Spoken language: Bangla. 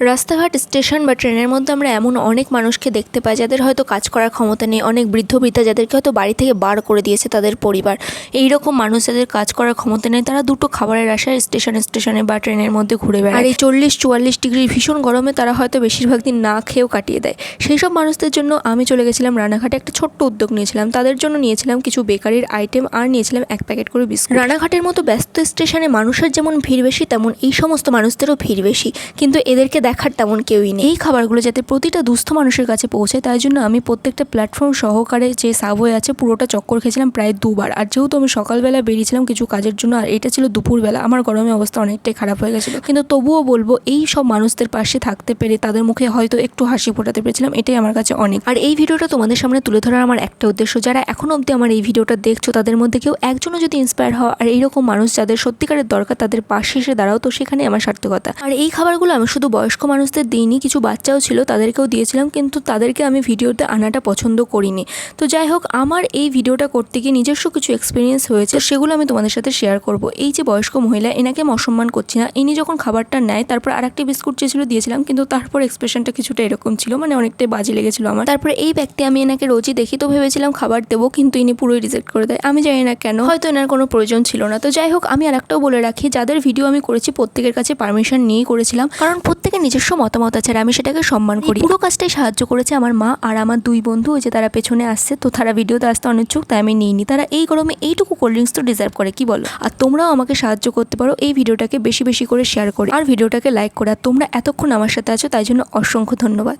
রাস্তাঘাট স্টেশন বা ট্রেনের মধ্যে আমরা এমন অনেক মানুষকে দেখতে পাই যাদের হয়তো কাজ করার ক্ষমতা নেই অনেক বৃদ্ধ বৃদ্ধা যাদেরকে হয়তো বাড়ি থেকে বার করে দিয়েছে তাদের পরিবার। এই রকম মানুষ যাদের কাজ করার ক্ষমতা নেই তারা দুটো খাবারের আশায় স্টেশন স্টেশনে বা ট্রেনের মধ্যে ঘুরে বেড়ায়। আর এই চল্লিশ চুয়াল্লিশ ডিগ্রি ভীষণ গরমে তারা হয়তো বেশিরভাগ দিন না খেয়েও কাটিয়ে দেয়। সেই সব মানুষদের জন্য আমি চলে গেছিলাম রানাঘাটে একটা ছোট্ট উদ্যোগ নিয়েছিলাম। তাদের জন্য নিয়েছিলাম কিছু বেকারির আইটেম আর নিয়েছিলাম এক প্যাকেট করে বিস্কুট। রানাঘাটের মতো ব্যস্ত স্টেশনে মানুষের যেমন ভিড় বেশি তেমন এই সমস্ত মানুষদেরও ভিড় বেশি। কিন্তু এদেরকে দেখার তেমন কেউই নেই। এই খাবারগুলো যাতে প্রতিটা দুস্থ মানুষের কাছে পৌঁছায়, তাই জন্য আমি প্রত্যেকটা প্ল্যাটফর্ম সহকারে যে সাবওয়ে আছে, পুরোটা চক্কর খেয়েছিলাম প্রায় দুবার। আর যেহেতু আমি সকালবেলা বেরিয়েছিলাম কিছু কাজের জন্য, আর এটা ছিল দুপুরবেলা, আমার গরমে অবস্থা অনেকটাই খারাপ হয়ে গেছিল। কিন্তু তবুও বলব, এই সব মানুষদের পাশে থাকতে পেরে তাদের মুখে হয়তো একটু হাসি ফোটাতে পেরেছিলাম, এটাই আমার কাছে অনেক। আর এই ভিডিওটা তোমাদের সামনে তুলে ধরার আমার একটা উদ্দেশ্য, যারা এখনও অবধি আমার এই ভিডিওটা দেখছ, তাদের মধ্যে কেউ একজনও যদি ইন্সপায়ার হওয়া আর এইরকম মানুষ যাদের সত্যিকারের দরকার, তাদের পাশে এসে দাঁড়াও, তো সেখানে আমার সার্থকতা। আর এই খাবারগুলো আমি শুধু বয়স্ক মানুষদের দিইনি কিছু বাচ্চাও ছিল, তাদেরকেও দিয়েছিলাম, কিন্তু তাদেরকে আমি ভিডিওতে আনাটা পছন্দ করিনি। তো যাই হোক, আমার এই ভিডিওটা করতে গিয়ে নিজস্ব কিছু এক্সপিরিয়েন্স হয়েছে সেগুলো আমি তোমাদের সাথে শেয়ার করব। এই যে বয়স্ক মহিলা, এনাকে আমি অসম্মান করছি না। ইনি যখন খাবারটা নেয়, তারপর আরেকটি বিস্কুট চেয়েছিল, দিয়েছিলাম, কিন্তু তারপর এক্সপ্রেশনটা কিছুটা এরকম ছিল মানে অনেকটাই বাজে লেগেছিল আমার। তারপরে এই ব্যক্তি আমি এনাকে রোজই দেখি, তো ভেবেছিলাম খাবার দেবো, কিন্তু ইনি পুরোই রিজেক্ট করে দেয়। আমি জানি না কেন, হয়তো এনার কোনো প্রয়োজন ছিল না। তো যাই হোক, আমি আরেকটাও বলে রাখি, যাদের ভিডিও আমি করেছি, প্রত্যেকের কাছে পারমিশন নিয়েই করেছিলাম। কারণ প্রত্যেকের নিজস্ব মতামত আছে আর আমি সেটাকে সম্মান করি। পুরো কাজটাই সাহায্য করেছে আমার মা আর আমার দুই বন্ধু ওই যে তারা পেছনে আসছে। তো তারা ভিডিওতে আসতে অনিচ্ছুক তাই আমি নিইনি। তারা এই গরমে এইটুকু কোল্ড ড্রিঙ্কস তো ডিজার্ভ করে কি বলো? আর তোমরাও আমাকে সাহায্য করতে পারো এই ভিডিওটাকে বেশি বেশি করে শেয়ার করে। আর ভিডিওটাকে লাইক করে আর তোমরা এতক্ষণ আমার সাথে আছো তাই জন্য অসংখ্য ধন্যবাদ।